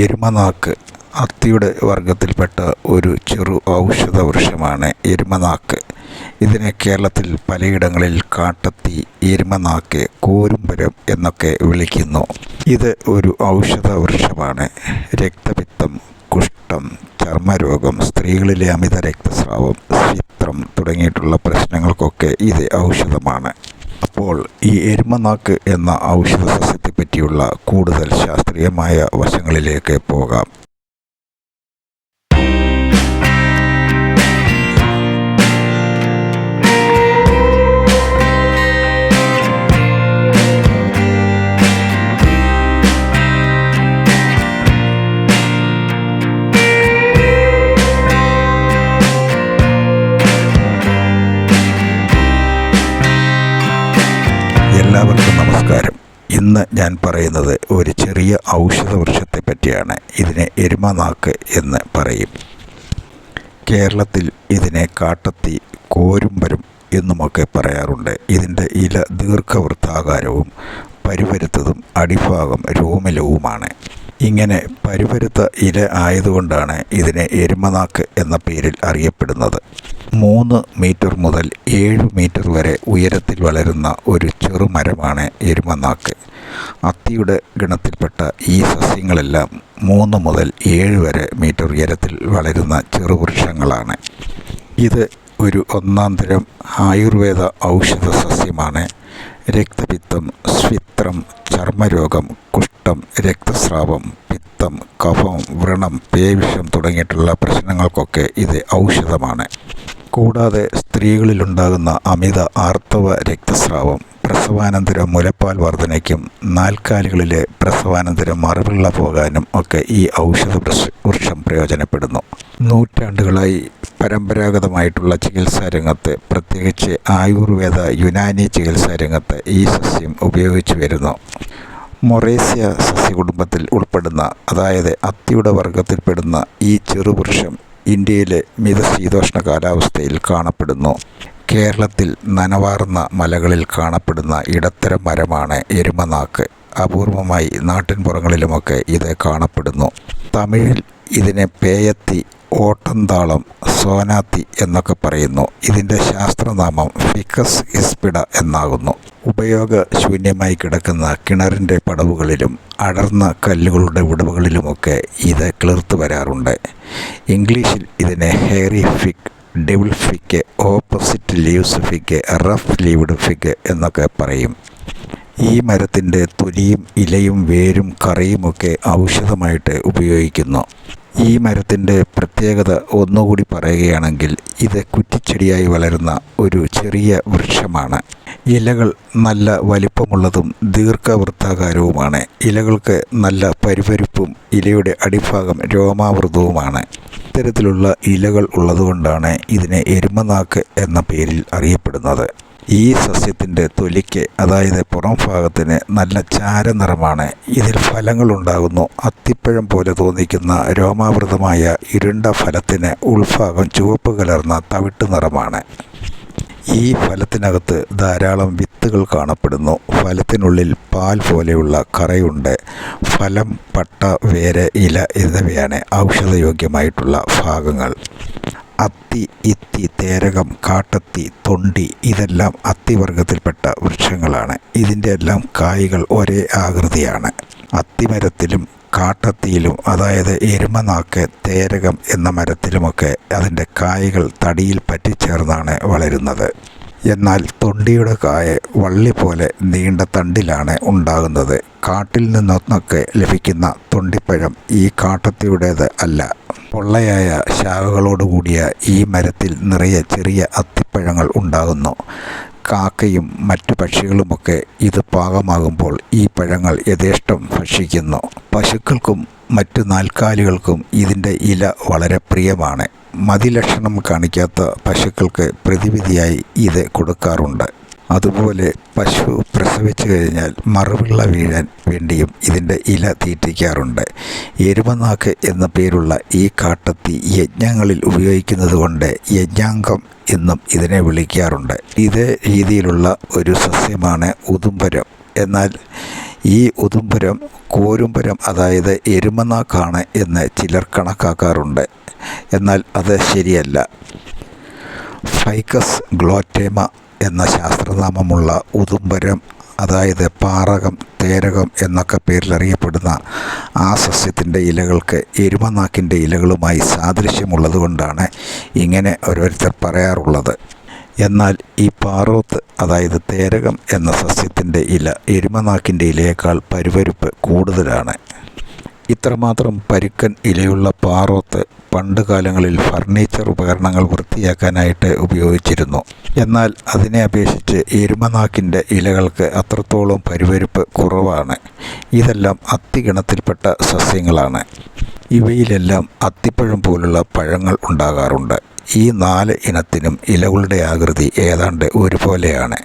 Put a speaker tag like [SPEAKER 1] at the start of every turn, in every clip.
[SPEAKER 1] എരുമനാക്ക് അത്തിയുടെ വർഗത്തിൽപ്പെട്ട ഒരു ചെറു ഔഷധ വൃക്ഷമാണ് എരുമനാക്ക്. ഇതിനെ കേരളത്തിൽ പലയിടങ്ങളിൽ കാട്ടത്തി എരുമനാക്ക് കോരുംപരം എന്നൊക്കെ വിളിക്കുന്നു. ഇത് ഒരു ഔഷധ വൃക്ഷമാണ് രക്തപിത്തം കുഷ്ഠം ചർമ്മരോഗം സ്ത്രീകളിലെ അമിത രക്തസ്രാവം ചിത്രം തുടങ്ങിയിട്ടുള്ള പ്രശ്നങ്ങൾക്കൊക്കെ ഇത് ഔഷധമാണ്. അപ്പോൾ ഈ എരുമനാക്ക് എന്ന ഔഷധ സസ്യത്തെ പറ്റിയുള്ള കൂടുതൽ ശാസ്ത്രീയമായ വശങ്ങളിലേക്ക് പോകാം. ഇന്ന് ഞാൻ പറയുന്നത് ഒരു ചെറിയ ഔഷധ വൃക്ഷത്തെ പറ്റിയാണ് ഇതിനെ എരുമനാക്ക് എന്ന് പറയും. കേരളത്തിൽ ഇതിനെ കാട്ടത്തി കോരുമ്പരും എന്നുമൊക്കെ പറയാറുണ്ട്. ഇതിന്റെ ഇല ദീർഘവൃത്താകാരവും പരുവരുത്തതും അടിഭാഗം രോമിലവുമാണ്. ഇങ്ങനെ പരുപരുത്ത ഇല ആയതുകൊണ്ടാണ് ഇതിനെ എരുമനാക്ക് എന്ന പേരിൽ അറിയപ്പെടുന്നത്. മൂന്ന് മീറ്റർ മുതൽ ഏഴ് മീറ്റർ വരെ ഉയരത്തിൽ വളരുന്ന ഒരു ചെറുമരമാണ് എരുമനാക്ക്. അത്തിയുടെ ഗണത്തിൽപ്പെട്ട ഈ സസ്യങ്ങളെല്ലാം മൂന്ന് മുതൽ ഏഴ് വരെ മീറ്റർ ഉയരത്തിൽ വളരുന്ന ചെറുവൃക്ഷങ്ങളാണ്. ഇത് ഒരു ഒന്നാം തരം ആയുർവേദ ഔഷധ സസ്യമാണ്. രക്തപിത്തം സ്വിത്രം ചർമ്മരോഗം കുഷ്ഠം രക്തസ്രാവം പിത്തം കഫം വ്രണം പേവിഷം തുടങ്ങിയിട്ടുള്ള പ്രശ്നങ്ങൾക്കൊക്കെ ഇത് ഔഷധമാണ്. കൂടാതെ സ്ത്രീകളിലുണ്ടാകുന്ന അമിത ആർത്തവ രക്തസ്രാവം പ്രസവാനന്തര മുലപ്പാൽ വർധനയ്ക്കും നാൽക്കാലികളിലെ പ്രസവാനന്തര മറുപിള്ള പോകാനും ഒക്കെ ഈ ഔഷധ വൃക്ഷം പ്രയോജനപ്പെടുന്നു. നൂറ്റാണ്ടുകളായി പരമ്പരാഗതമായിട്ടുള്ള ചികിത്സാ രംഗത്ത് പ്രത്യേകിച്ച് ആയുർവേദ യുനാനി ചികിത്സാ രംഗത്ത് ഈ സസ്യം ഉപയോഗിച്ചു വരുന്നു. മൊറേസ്യ സസ്യകുടുംബത്തിൽ ഉൾപ്പെടുന്ന അതായത് അത്തിയുടെ വർഗത്തിൽപ്പെടുന്ന ഈ ചെറുവൃക്ഷം ഇന്ത്യയിലെ മിതശീതോഷ്ണ കാലാവസ്ഥയിൽ കാണപ്പെടുന്നു. കേരളത്തിൽ നനവാർന്ന മലകളിൽ കാണപ്പെടുന്ന ഇടത്തരം മരമാണ് എരുമനാക്ക്. അപൂർവമായി നാട്ടിൻപുറങ്ങളിലുമൊക്കെ ഇത് കാണപ്പെടുന്നു. തമിഴിൽ ഇതിനെ പേയത്തി ഓട്ടന്താളം സോനാത്തി എന്നൊക്കെ പറയുന്നു. ഇതിന്റെ ശാസ്ത്രനാമം ഫിക്കസ് ഇസ്പിഡ എന്നാകുന്നു. ഉപയോഗശൂന്യമായി കിടക്കുന്ന കിണറിന്റെ പടവുകളിലും അടർന്ന കല്ലുകളുടെ ഉടവുകളിലുമൊക്കെ ഇത് കിളിർത്ത് വരാറുണ്ട്. ഇംഗ്ലീഷിൽ ഇതിനെ hairy fig devil fig opposite leaves fig rough leaved fig എന്നൊക്കെ പറയും. ഈ മരത്തിന്റെ തൊലിയും ഇലയും വേരും കറിയുമൊക്കെ ഔഷധമായിട്ട് ഉപയോഗിക്കുന്നു. ഈ മരത്തിന്റെ പ്രത്യേകത ഒന്നുകൂടി പറയുകയാണെങ്കിൽ ഇത് കുറ്റിച്ചെടിയായി വളരുന്ന ഒരു ചെറിയ വൃക്ഷമാണ്. ഇലകൾ നല്ല വലിപ്പമുള്ളതും ദീർഘവൃത്താകാരവുമാണ്. ഇലകൾക്ക് നല്ല പരിപരിപ്പും ഇലയുടെ അടിഭാഗം രോമാവൃതവുമാണ്. ഇത്തരത്തിലുള്ള ഇലകൾ ഉള്ളതുകൊണ്ടാണ് ഇതിനെ എരുമനാക്ക് എന്ന പേരിൽ അറിയപ്പെടുന്നത്. ഈ സസ്യത്തിന്റെ തൊലിക്ക് അതായത് പുറം ഭാഗത്തിന് നല്ല ചാരനിറമാണ്. ഇതിൽ ഫലങ്ങളുണ്ടാകുന്നു. അത്തിപ്പഴം പോലെ തോന്നിക്കുന്ന രോമാവൃതമായ ഇരുണ്ട ഫലത്തിന് ഉൾഭാഗം ചുവപ്പ് കലർന്ന തവിട്ട് നിറമാണ്. ഈ ഫലത്തിനകത്ത് ധാരാളം വിത്തുകൾ കാണപ്പെടുന്നു. ഫലത്തിനുള്ളിൽ പാൽ പോലെയുള്ള കറയുണ്ട്. ഫലം പട്ട വേര് ഇല എന്നിവയാണ് ഔഷധയോഗ്യമായിട്ടുള്ള ഭാഗങ്ങൾ. അത്തി ഇത്തി തേരകം കാട്ടത്തി തൊണ്ടി ഇതെല്ലാം അത്തിവർഗത്തിൽപ്പെട്ട വൃക്ഷങ്ങളാണ്. ഇതിന്റെ എല്ലാം കായ്കൾ ഒരേ ആകൃതിയാണ്. അത്തിമരത്തിലും കാട്ടത്തിയിലും അതായത് എരുമനാക്ക് തേരകം എന്ന മരത്തിലുമൊക്കെ അതിന്റെ കായ്കൾ തടിയിൽ പറ്റിച്ചേർന്നാണ് വളരുന്നത്. എന്നാൽ തൊണ്ടിയുടെ കായ വള്ളി പോലെ നീണ്ട തണ്ടിലാണ് ഉണ്ടാകുന്നത്. കാട്ടിൽ നിന്നൊക്കെ ലഭിക്കുന്ന തൊണ്ടിപ്പഴം ഈ കാട്ടത്തിയുടേത് അല്ല. പൊള്ളയായ ശാഖകളോടുകൂടിയ ഈ മരത്തിൽ നിറയെ ചെറിയ അത്തിപ്പഴങ്ങൾ ഉണ്ടാകുന്നു. കാക്കയും മറ്റു പക്ഷികളുമൊക്കെ ഇത് പാകമാകുമ്പോൾ ഈ പഴങ്ങൾ യഥേഷ്ടം ഭക്ഷിക്കുന്നു. പശുക്കൾക്കും മറ്റു നാൽക്കാലികൾക്കും ഇതിന്റെ ഇല വളരെ പ്രിയമാണ്. മതിലക്ഷണം കാണിക്കാത്ത പശുക്കൾക്ക് പ്രതിവിധിയായി ഇത് കൊടുക്കാറുണ്ട്. അതുപോലെ പശു പ്രസവിച്ചു കഴിഞ്ഞാൽ മറുവിള്ള വീഴാൻ വേണ്ടിയും ഇതിന്റെ ഇല തീറ്റിക്കാറുണ്ട്. എരുമനാക്ക് എന്ന പേരുള്ള ഈ കാട്ടത്തി യജ്ഞങ്ങളിൽ ഉപയോഗിക്കുന്നത് കൊണ്ട് യജ്ഞാംഗം എന്നും ഇതിനെ വിളിക്കാറുണ്ട്. ഇതേ രീതിയിലുള്ള ഒരു സസ്യമാണ് ഉദുംബരം എന്നാൽ ഈ ഉദുംബരം കോരുംബരം അതായത് എരുമനാക്കാണ് എന്ന് ചിലർ കണക്കാക്കാറുണ്ട്. എന്നാൽ അത് ശരിയല്ല. ഫൈക്കസ് ഗ്ലോറ്റേമ എന്ന ശാസ്ത്രനാമമുള്ള ഉദുംബരം അതായത് പാറകം തേരകം എന്നൊക്കെ പേരിലറിയപ്പെടുന്ന ആ സസ്യത്തിന്റെ ഇലകൾക്ക് എരുമനാക്കിന്റെ ഇലകളുമായി സാദൃശ്യമുള്ളതുകൊണ്ടാണ് ഇങ്ങനെ ഓരോരുത്തർ പറയാറുള്ളത്. എന്നാൽ ഈ പാറോത്ത് അതായത് തേരകം എന്ന സസ്യത്തിന്റെ ഇല എരുമനാക്കിന്റെ ഇലയേക്കാൾ പരുവരുപ്പ് കൂടുതലാണ്. ഇത്രമാത്രം പരുക്കൻ ഇലയുള്ള പാറോത്ത് പണ്ട് കാലങ്ങളിൽ ഫർണിച്ചർ ഉപകരണങ്ങൾ വൃത്തിയാക്കാനായിട്ട് ഉപയോഗിച്ചിരുന്നു. എന്നാൽ അതിനെ അപേക്ഷിച്ച് എരുമനാക്കിന്റെ ഇലകൾക്ക് അത്രത്തോളം പരുവരുപ്പ് കുറവാണ്. ഇതെല്ലാം അത്തിഗണത്തിൽപ്പെട്ട സസ്യങ്ങളാണ്. ഇവയിലെല്ലാം അത്തിപ്പഴം പോലുള്ള പഴങ്ങൾ ഉണ്ടാകാറുണ്ട്. ഈ നാല് ഇനത്തിനും ഇലകളുടെ ആകൃതി ഏതാണ്ട് ഒരുപോലെയാണ്.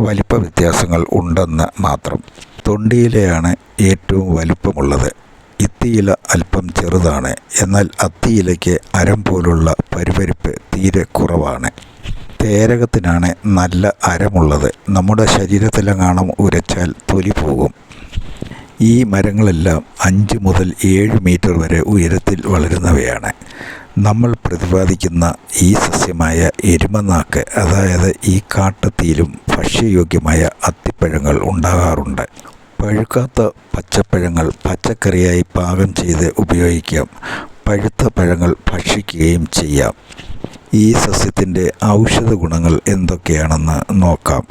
[SPEAKER 1] വലിപ്പ വ്യത്യാസങ്ങൾ ഉണ്ടെന്ന് മാത്രം. തൊണ്ടിയിലെയാണ് ഏറ്റവും വലിപ്പമുള്ളത്. ഇത്തിയില അല്പം ചെറുതാണ്. എന്നാൽ അത്തിയിലയ്ക്ക് അരം പോലുള്ള പരിപരിപ്പ് തീരെ കുറവാണ്. തേരകത്തിനാണ് നല്ല അരമുള്ളത്. നമ്മുടെ ശരീരത്തിലെങ്ങാണം ഉരച്ചാൽ തൊലി പോകും. ഈ മരങ്ങളെല്ലാം അഞ്ച് മുതൽ ഏഴ് മീറ്റർ വരെ ഉയരത്തിൽ വളരുന്നവയാണ്. നമ്മൾ പ്രതിപാദിക്കുന്ന ഈ സസ്യമായ എരുമനാക്ക് അതായത് ഈ കാട്ടത്തിയിലും ഭക്ഷ്യയോഗ്യമായ അത്തിപ്പഴങ്ങൾ ഉണ്ടാകാറുണ്ട്. പഴുക്കാത്ത പച്ചപ്പഴങ്ങൾ പച്ചക്കറിയായി പാകം ചെയ്ത് ഉപയോഗിക്കാം. പഴുത്ത പഴങ്ങൾ ഭക്ഷിക്കുകയും ചെയ്യാം. ഈ സസ്യത്തിന്റെ ഔഷധ ഗുണങ്ങൾ എന്തൊക്കെയാണെന്ന് നോക്കാം.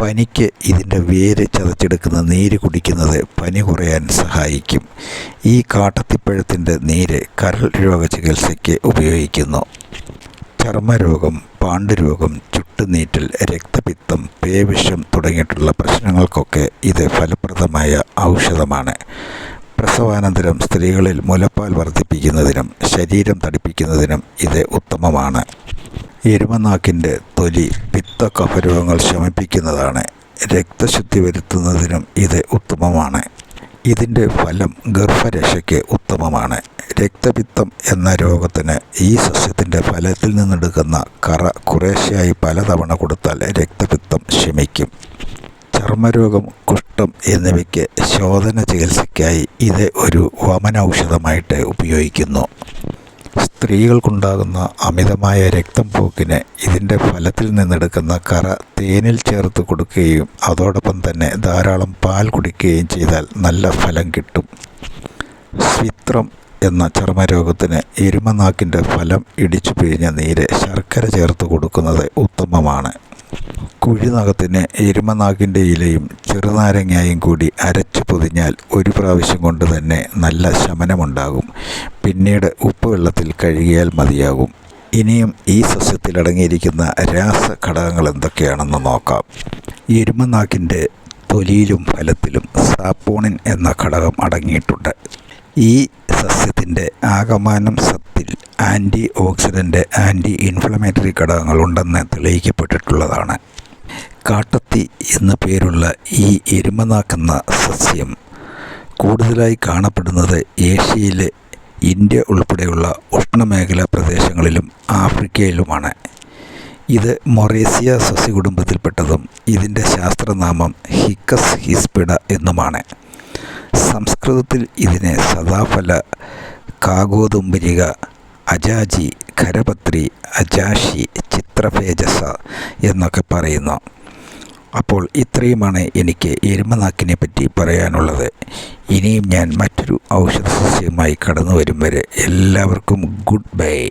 [SPEAKER 1] പനിക്ക് ഇതിന്റെ വേര് ചതച്ചെടുക്കുന്ന നീര് കുടിക്കുന്നത് പനി കുറയാൻ സഹായിക്കും. ഈ കാട്ടത്തിപ്പഴത്തിന്റെ നീര് കരൾ രോഗ ചികിത്സയ്ക്ക് ഉപയോഗിക്കുന്നു. ചർമ്മരോഗം പാണ്ഡുരോഗം ചുട്ടുനീറ്റൽ രക്തപിത്തം പേവിഷം തുടങ്ങിയിട്ടുള്ള പ്രശ്നങ്ങൾക്കൊക്കെ ഇത് ഫലപ്രദമായ ഔഷധമാണ്. പ്രസവാനന്തരം സ്ത്രീകളിൽ മുലപ്പാൽ വർദ്ധിപ്പിക്കുന്നതിനും ശരീരം തടിപ്പിക്കുന്നതിനും ഇത് ഉത്തമമാണ്. എരുമനാക്കിന്റെ തൊലി പിത്ത കഫരോഗങ്ങൾ ശമിപ്പിക്കുന്നതാണ്. രക്തശുദ്ധി വരുത്തുന്നതിനും ഇത് ഉത്തമമാണ്. ഇതിന്റെ ഫലം ഗർഭരക്ഷയ്ക്ക് ഉത്തമമാണ്. രക്തപിത്തം എന്ന രോഗത്തിന് ഈ സസ്യത്തിന്റെ ഫലത്തിൽ നിന്നെടുക്കുന്ന കറ കുറേശ്ശെയായി പലതവണ കൊടുത്താൽ രക്തപിത്തം ശമിക്കും. ചർമ്മരോഗം കുഷ്ഠം എന്നിവയ്ക്ക് ശോധന ചികിത്സയ്ക്കായി ഇത് ഒരു വമനൌഷധമായിട്ട് ഉപയോഗിക്കുന്നു. സ്ത്രീകൾക്കുണ്ടാകുന്ന അമിതമായ രക്തം പോക്കിന് ഇതിന്റെ ഫലത്തിൽ നിന്നെടുക്കുന്ന കറ തേനിൽ ചേർത്ത് കൊടുക്കുകയും അതോടൊപ്പം തന്നെ ധാരാളം പാൽ കുടിക്കുകയും ചെയ്താൽ നല്ല ഫലം കിട്ടും. സ്വിത്രം എന്ന ചർമ്മരോഗത്തിന് എരുമനാക്കിന്റെ ഫലം ഇടിച്ചു പിഴിഞ്ഞ നീര് ശർക്കര ചേർത്ത് കൊടുക്കുന്നത് ഉത്തമമാണ്. കുഴിനകത്തിന് എരുമനാക്കിന്റെ ഇലയും ചെറുനാരങ്ങയും കൂടി അരച്ചു പൊതിഞ്ഞാൽ ഒരു പ്രാവശ്യം കൊണ്ട് തന്നെ നല്ല ശമനമുണ്ടാകും. പിന്നീട് ഉപ്പുവെള്ളത്തിൽ കഴുകിയാൽ മതിയാകും. ഇനിയും ഈ സസ്യത്തിൽ അടങ്ങിയിരിക്കുന്ന രാസ ഘടകങ്ങൾ എന്തൊക്കെയാണെന്ന് നോക്കാം. എരുമനാക്കിന്റെ തൊലിയിലും ഫലത്തിലും സാപ്പോണിൻ എന്ന ഘടകം അടങ്ങിയിട്ടുണ്ട്. ഈ സസ്യത്തിന്റെ ആകമാനം സത്തിൽ ആന്റി ഓക്സിഡന്റ് ആന്റി ഇൻഫ്ലമേറ്ററി ഘടകങ്ങളുണ്ടെന്ന് തെളിയിക്കപ്പെട്ടിട്ടുള്ളതാണ്. കാട്ടത്തി എന്ന പേരുള്ള ഈ എരുമനാക്കുന്ന സസ്യം കൂടുതലായി കാണപ്പെടുന്നത് ഏഷ്യയിലെ ഇന്ത്യ ഉൾപ്പെടെയുള്ള ഉഷ്ണമേഖലാ പ്രദേശങ്ങളിലും ആഫ്രിക്കയിലുമാണ്. ഇത് മൊറേസിയ സസ്യകുടുംബത്തിൽപ്പെട്ടതും ഇതിന്റെ ശാസ്ത്രനാമം ഹിക്കസ് ഹിസ്പിഡ എന്നുമാണ്. സംസ്കൃതത്തിൽ ഇതിനെ സദാഫല കാഗോതുംബരിക അജാജി ഖരപത്രി അജാഷി ചിത്രഭേജസ എന്നൊക്കെ പറയുന്നു. അപ്പോൾ ഇത്രയുമാണ് എനിക്ക് എരുമനാക്കിനെ പറ്റി പറയാനുള്ളത്. ഇനിയും ഞാൻ മറ്റൊരു ഔഷധ സസ്യമായി കടന്നു വരും വരെ എല്ലാവർക്കും ഗുഡ് ബൈ.